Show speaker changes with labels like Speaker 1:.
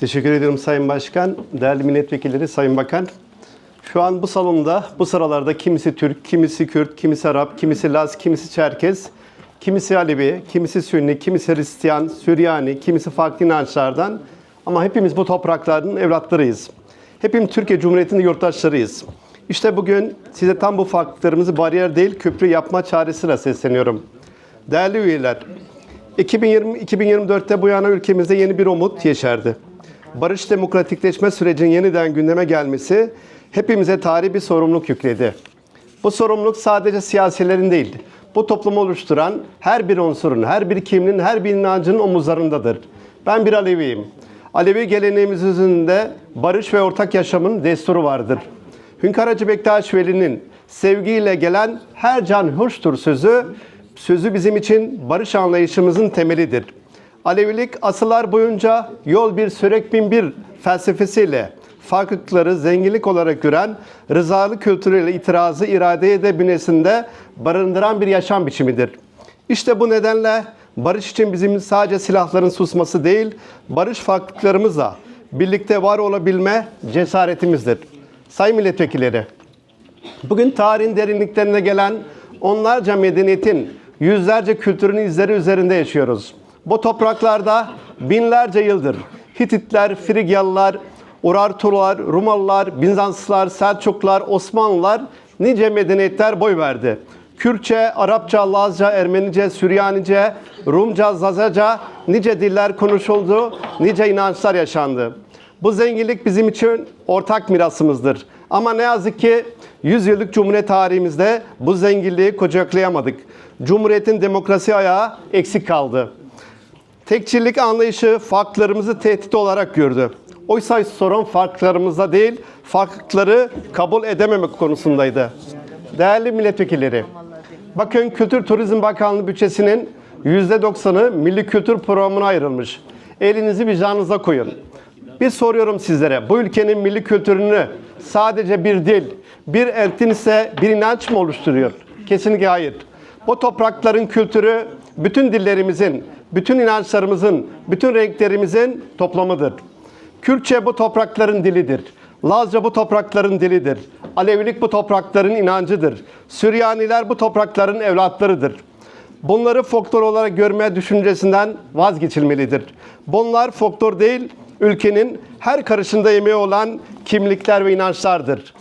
Speaker 1: Teşekkür ediyorum Sayın Başkan, değerli milletvekilleri, Sayın Bakan. Şu an bu salonda, bu sıralarda kimisi Türk, kimisi Kürt, kimisi Arap, kimisi Laz, kimisi Çerkez, kimisi Alevi, kimisi Sünni, kimisi Hristiyan, Süryani, kimisi farklı inançlardan ama hepimiz bu toprakların evlatlarıyız. Hepimiz Türkiye Cumhuriyeti'nin yurttaşlarıyız. İşte bugün size tam bu farklılıklarımızı bariyer değil köprü yapma çaresiyle sesleniyorum. Değerli üyeler, 2020-2024'te bu yana ülkemizde yeni bir umut yeşerdi. Barış demokratikleşme sürecinin yeniden gündeme gelmesi hepimize tarihi bir sorumluluk yükledi. Bu sorumluluk sadece siyasilerin değil, bu toplumu oluşturan her bir unsurun, her bir kimliğin, her bir inancının omuzlarındadır. Ben bir Aleviyim. Alevi geleneğimizin de barış ve ortak yaşamın desturu vardır. Hünkar Hacı Bektaş Veli'nin sevgiyle gelen her can hoştur sözü, sözü bizim için barış anlayışımızın temelidir. Alevilik asırlar boyunca yol bir sürek bin bir felsefesiyle farklılıkları zenginlik olarak gören, rızalı kültürüyle itirazı iradeye de bünyesinde barındıran bir yaşam biçimidir. İşte bu nedenle barış için bizim sadece silahların susması değil, barış farklılıklarımızla birlikte var olabilme cesaretimizdir. Sayın milletvekilleri, Bugün tarihin derinliklerine gelen onlarca medeniyetin, yüzlerce kültürün izleri üzerinde yaşıyoruz. Bu topraklarda binlerce yıldır Hititler, Frigyalılar, Urartular, Rumalılar, Bizanslılar, Selçuklular, Osmanlılar nice medeniyetler boy verdi. Kürtçe, Arapça, Lazca, Ermenice, Süryanice, Rumca, Zazaca nice diller konuşuldu, nice inançlar yaşandı. Bu zenginlik bizim için ortak mirasımızdır. Ama ne yazık ki 100 yıllık Cumhuriyet tarihimizde bu zenginliği kucaklayamadık. Cumhuriyetin demokrasi ayağı eksik kaldı. Tekçilik anlayışı farklarımızı tehdit olarak gördü. Oysa sorun farklarımızda değil, farklılıkları kabul edememek konusundaydı. Değerli milletvekilleri, bakın Kültür Turizm Bakanlığı bütçesinin %90'ı Milli Kültür Programı'na ayrılmış. Elinizi vicdanınıza koyun. Bir soruyorum sizlere, bu ülkenin milli kültürünü sadece bir dil, bir eltin ise bir inanç mı oluşturuyor? Kesinlikle hayır. Bu toprakların kültürü bütün dillerimizin, bütün inançlarımızın, bütün renklerimizin toplamıdır. Kürtçe bu toprakların dilidir. Lazca bu toprakların dilidir. Alevilik bu toprakların inancıdır. Süryaniler bu toprakların evlatlarıdır. Bunları folklor olarak görme düşüncesinden vazgeçilmelidir. Bunlar folklor değil, ülkenin her karışında yemeği olan kimlikler ve inançlardır.